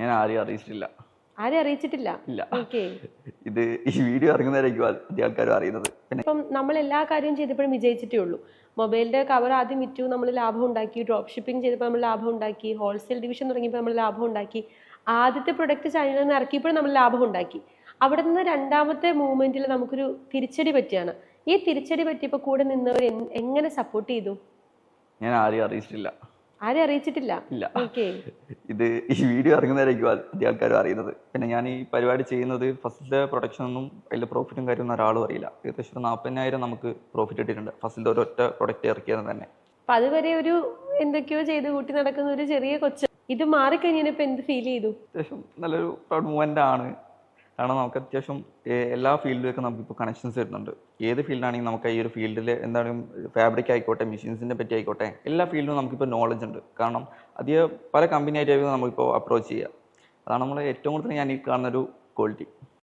ഞാൻ ആരെയും അറിയിച്ചിട്ടില്ല. ആരും അറിയിച്ചിട്ടില്ല? ഇല്ല. ഇത് ഈ വീഡിയോ ഇറങ്ങുന്നവരായിരിക്കും അധികം ആൾക്കാരും അറിയുന്നത്. ഇപ്പം നമ്മൾ എല്ലാ കാര്യവും ചെയ്തപ്പോഴും വിജയിച്ചിട്ടേ ഉള്ളൂ. മൊബൈലിന്റെ കവർ ആദ്യം വിറ്റു നമ്മൾ ലാഭം ഉണ്ടാക്കി ഡ്രോപ്പ് ഷിപ്പിംഗ് ചെയ്തപ്പോൾ നമ്മൾ ലാഭം ഉണ്ടാക്കി ഹോൾസെയിൽ ഡിവിഷൻ തുടങ്ങിയപ്പോൾ നമ്മൾ ലാഭം ഉണ്ടാക്കി ആദ്യത്തെ പ്രൊഡക്റ്റ് ചൈനയിൽ നിന്ന് ഇറക്കിയപ്പോൾ നമ്മൾ ലാഭം ഉണ്ടാക്കി. അവിടെ നിന്ന് രണ്ടാമത്തെ മൂവ്മെന്റിൽ നമുക്കൊരു തിരിച്ചടി പറ്റിയാണ്. ഈ തിരിച്ചടി പറ്റിയപ്പോൾ കൂടെ നിന്നവർ എങ്ങനെ സപ്പോർട്ട് ചെയ്തു? ഞാൻ ആരെയും അറിയിച്ചിട്ടില്ല. ആരും അറിയിച്ചിട്ടില്ല. ഇല്ല. ഇത് ഈ വീഡിയോ ഇറങ്ങുന്നവരായിരിക്കും അധികം ആൾക്കാരും അറിയുന്നത്. പിന്നെ ഞാൻ ഈ പരിപാടി ചെയ്യുന്നത് ഫസ്റ്റിലെ പ്രൊഡക്ഷൻ ഒന്നും അതിൽ പ്രോഫിറ്റും കാര്യമൊന്നും ഒരാളും അറിയില്ല. ഏകദേശം നാൽപ്പതിനായിരം നമുക്ക് പ്രോഫിറ്റ് ഇട്ടിട്ടുണ്ട് ഫസ്റ്റിലെ ഒരൊറ്റ പ്രൊഡക്റ്റ് ഇറക്കിയത് തന്നെ. അപ്പൊ അതുവരെ ഒരു എന്തൊക്കെയോ ചെയ്ത് കൂട്ടി നടക്കുന്ന ഒരു ചെറിയ കൊച്ചു. ഇത് മാറിക്കഴിഞ്ഞപ്പോ എന്ത് ഫീൽ ചെയ്തു? അത്യാവശ്യം നല്ലൊരു പ്രൗഡ് മൂവ്മെന്റ് ആണ്. കാരണം നമുക്ക് അത്യാവശ്യം എല്ലാ ഫീൽഡിലേക്കും നമുക്കിപ്പോൾ കണക്ഷൻസ് വരുന്നുണ്ട്. ഏത് ഫീൽഡാണെങ്കിലും നമുക്ക് ഈ ഒരു ഫീൽഡിൽ എന്താണെങ്കിലും ഫാബ്രിക് ആയിക്കോട്ടെ മെഷീൻസിനെ പറ്റി ആയിക്കോട്ടെ എല്ലാ ഫീൽഡിലും നമുക്കിപ്പോൾ നോളജ് ഉണ്ട്. കാരണം അധികം പല കമ്പനി ആയിട്ടായിരിക്കും നമുക്കിപ്പോൾ അപ്രോച്ച് ചെയ്യുക. അതാണ് നമ്മൾ ഏറ്റവും കൂടുതൽ ഞാൻ ഈ കാണുന്നൊരു ക്വാളിറ്റി